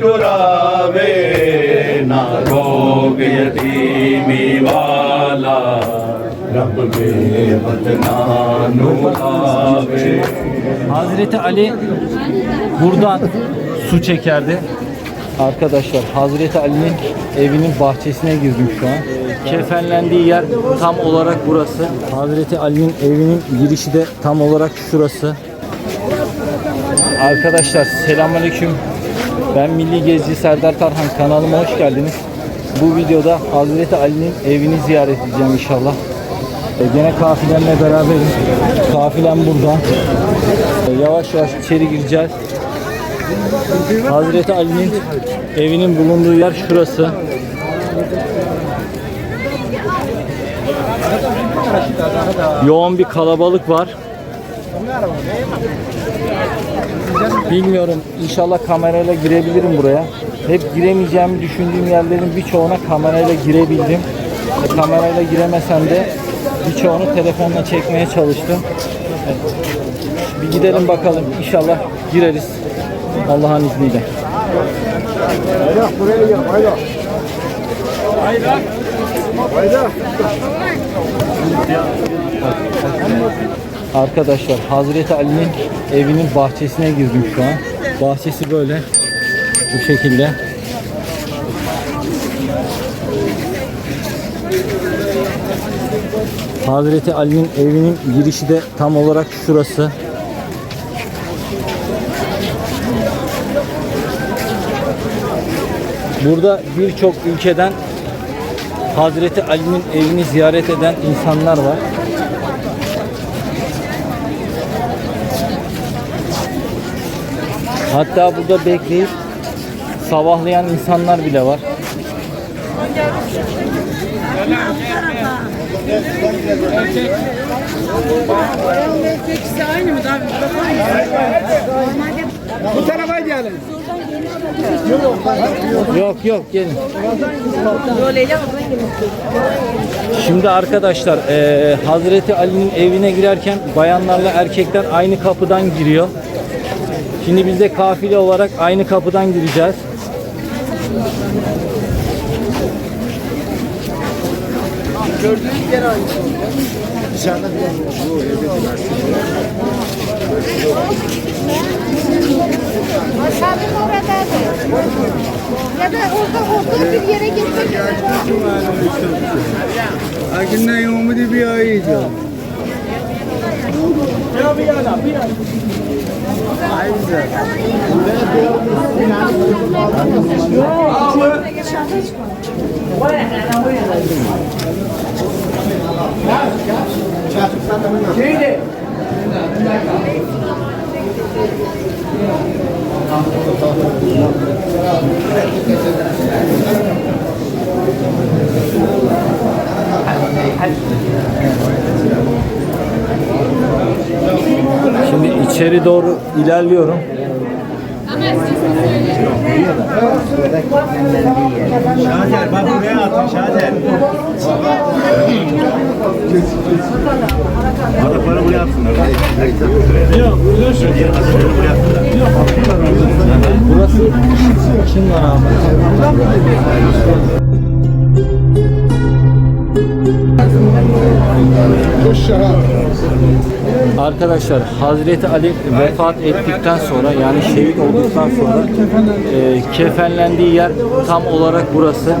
चुरावे ना रोग यतीमी वाला रब के बदना नुलावे Hazreti Ali buradan su çekerdi. Arkadaşlar Hazreti Ali'nin evinin bahçesine girdim şu an. Kefenlendiği yer tam olarak burası. Hazreti Ali'nin evinin girişi de tam olarak şurası. Arkadaşlar selamünaleyküm. Ben Milli Gezci Serdar Tarhan kanalıma hoş geldiniz. Bu videoda Hazreti Ali'nin evini ziyaret edeceğim inşallah. E, gene kafilemle beraberim. Kafilem burada. E, yavaş yavaş içeri gireceğiz. Hazreti Ali'nin evinin bulunduğu yer şurası. Yoğun bir kalabalık var. Bilmiyorum. İnşallah kamerayla girebilirim buraya. Hep giremeyeceğimi düşündüğüm yerlerin birçoğuna kamerayla girebildim. E, kamerayla giremesem de birçoğunu telefonla çekmeye çalıştım. E, Bir gidelim bakalım. İnşallah gireriz. Allah'ın izniyle. Arkadaşlar Hazreti Ali'nin evinin bahçesine girdim şu an. Bahçesi böyle. Bu şekilde. Hazreti Ali'nin evinin girişi de tam olarak şurası. Burada birçok ülkeden Hazreti Ali'nin evini ziyaret eden insanlar var. Hatta burada bekleyip sabahlayan insanlar bile var. İkisi aynı mı? Daha Bu tarafa gelin. Yok yok gelin. Şimdi arkadaşlar eee, Hazreti Ali'nin evine girerken bayanlarla erkekler aynı kapıdan giriyor. Şimdi biz de kafile olarak aynı kapıdan gireceğiz. Gördüğünüz yer aynı. Dışarıda bir bu evde. Ya da orada orada bir yere gitmek Akinna umudi bir ayıydı. Şimdi içeri doğru ilerliyorum. Şader bak buraya atın Şader. Adapları buraya atsınlar. Yok, buraya atsınlar. Burası kim var abi? Arkadaşlar Hazreti Ali vefat ettikten sonra yani şehit olduktan sonra e, kefenlendiği yer tam olarak burası.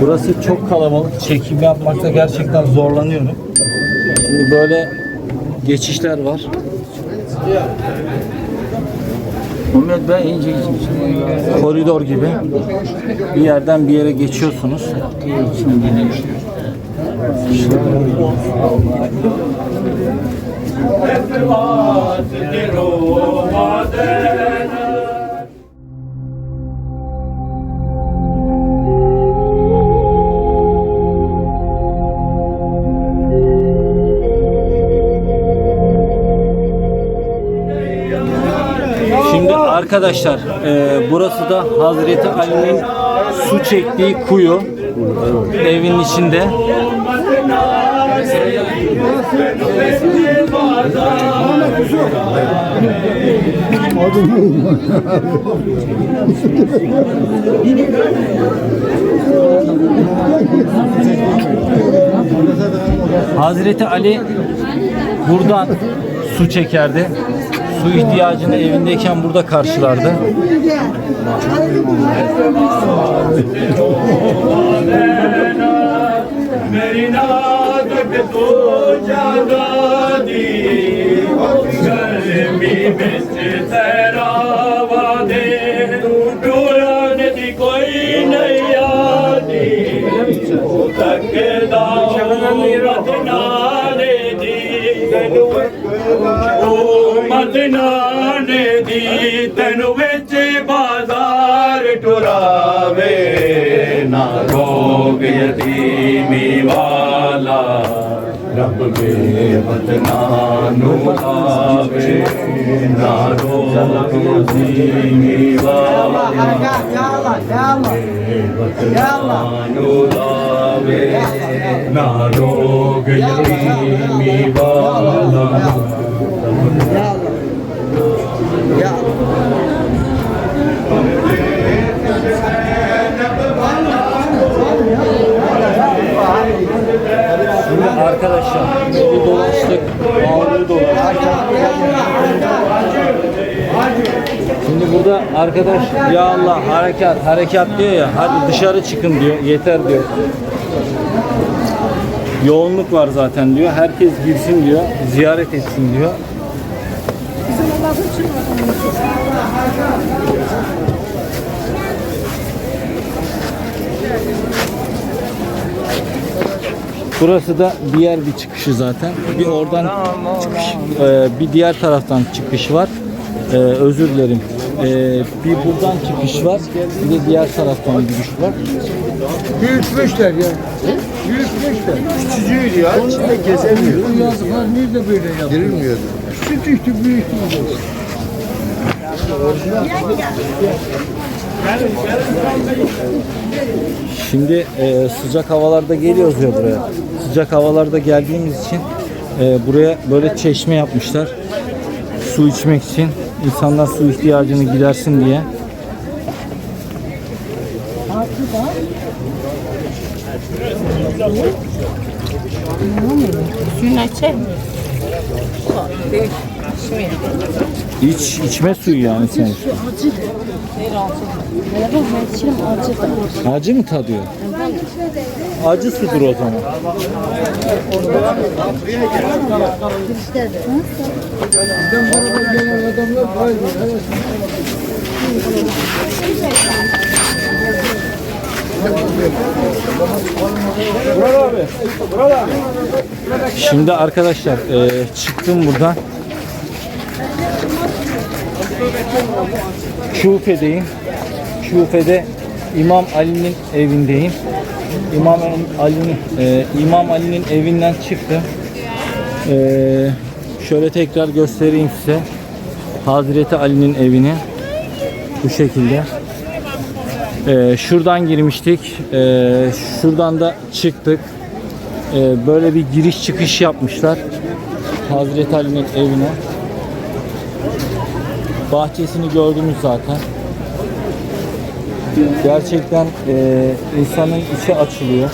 Burası çok kalabalık. Çekim yapmakta gerçekten zorlanıyorum. Şimdi böyle geçişler var. Muhammed Bey ince koridor gibi bir yerden bir yere geçiyorsunuz. Şimdi arkadaşlar e, burası da Hazreti Ali'nin su çektiği kuyu. Evin içinde. Hazreti Ali buradan su çekerdi. Su ihtiyacını evindeyken burada karşılardı. Thank you. मदनाने दी, तेन बेच बाज़ार टुरावे। ना रोग यतीमी वाला रब बे मदनानुमावे ना रोग यतीमी वाला रब ना रोग यतीमी वाला arkadaş ya Allah harekat harekat diyor ya hadi dışarı çıkın diyor yeter diyor. Yoğunluk var zaten diyor. Herkes girsin diyor. Ziyaret etsin diyor. Burası da diğer bir çıkışı zaten. Bir oradan çıkış, e, bir diğer taraftan çıkış var. E, özür dilerim. E, bir buradan çıkış var, bir de diğer taraftan giriş var. Büyütmüşler ya. Büyütmüşler. Küçücüğüydü ya. İçinde gezemiyor. Bu yazıklar nerede böyle yapıyor? Girilmiyordu. Süt içti büyüttü. Şimdi e, sıcak havalarda geliyoruz ya buraya. Sıcak havalarda geldiğimiz için e, buraya böyle çeşme yapmışlar. Su içmek için. İnsanlar su ihtiyacını gidersin diye. Suyunu açar mı? İç, içme suyu yani sen. Acı mı tadıyor? Acı sudur o zaman. Şimdi arkadaşlar e, çıktım buradan. Küfe'deyim. Küfe'de İmam Ali'nin evindeyim. İmam Ali'nin e, İmam Ali'nin evinden çıktım. E, şöyle tekrar göstereyim size. Hazreti Ali'nin evini. Bu şekilde. E, şuradan girmiştik. E, şuradan da çıktık. E, böyle bir giriş çıkış yapmışlar. Hazreti Ali'nin evine. Bahçesini gördünüz zaten. Gerçekten e, insanın içi açılıyor.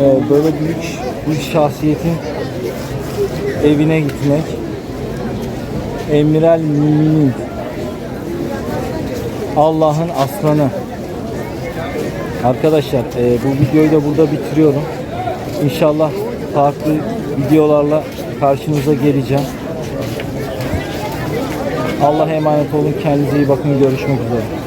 E, böyle büyük bir şahsiyetin evine gitmek. Emral Müminin Allah'ın aslanı. Arkadaşlar e, bu videoyu da burada bitiriyorum. İnşallah farklı videolarla karşınıza geleceğim. Allah'a emanet olun. Kendinize iyi bakın. Görüşmek üzere.